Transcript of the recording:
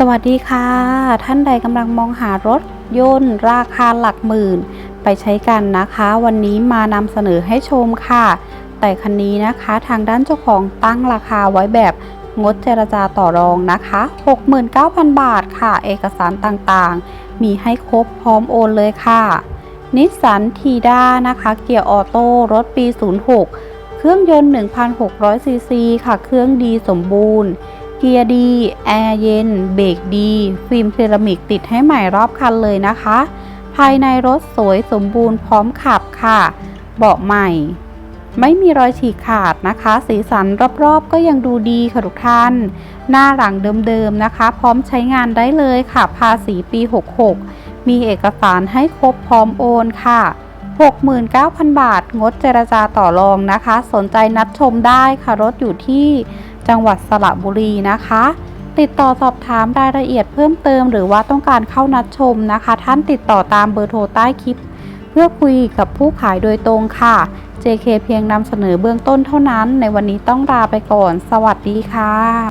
สวัสดีค่ะ ท่านใดกำลังมองหารถยนต์ราคาหลักหมื่น ไปใช้กันนะคะ วันนี้มานำเสนอให้ชมค่ะ แต่คันนี้นะคะทางด้านเจ้าของตั้งราคาไว้แบบงดเจรจาต่อรองนะคะ 69,000 บาทค่ะ เอกสารต่างๆ มีให้ครบพร้อมโอนเลยค่ะ นิสสันทีด้านะคะ เกียร์ออโต้รถปี 06 เครื่องยนต์ 1,600ซีซีค่ะ เครื่องดีสมบูรณ์ เกียร์ดี แอร์เย็น เบรกดี ฟิล์มเซรามิกติดให้ใหม่รอบคันเลยนะคะ ภายในรถสวยสมบูรณ์พร้อมขับค่ะ เบาะใหม่ ไม่มีรอยฉีกขาดนะคะ สีสันรอบๆก็ยังดูดีค่ะทุกท่าน หน้าหลังเดิมๆนะคะ พร้อมใช้งานได้เลยค่ะ ภาษีปี 66 มีเอกสารให้ครบพร้อมโอนค่ะ69,000 บาท งดเจรจาต่อรองนะคะ สนใจนัดชมได้ค่ะ รถอยู่ที่ จังหวัดสระบุรีนะคะ ติดต่อสอบถามรายละเอียดเพิ่มเติม หรือว่าต้องการเข้านัดชมนะคะ ท่านติดต่อตามเบอร์โทรใต้คลิป เพื่อคุยกับผู้ขายโดยตรงค่ะ JK เพียงนำเสนอเบื้องต้นเท่านั้น ในวันนี้ต้องลาไปก่อน สวัสดีค่ะ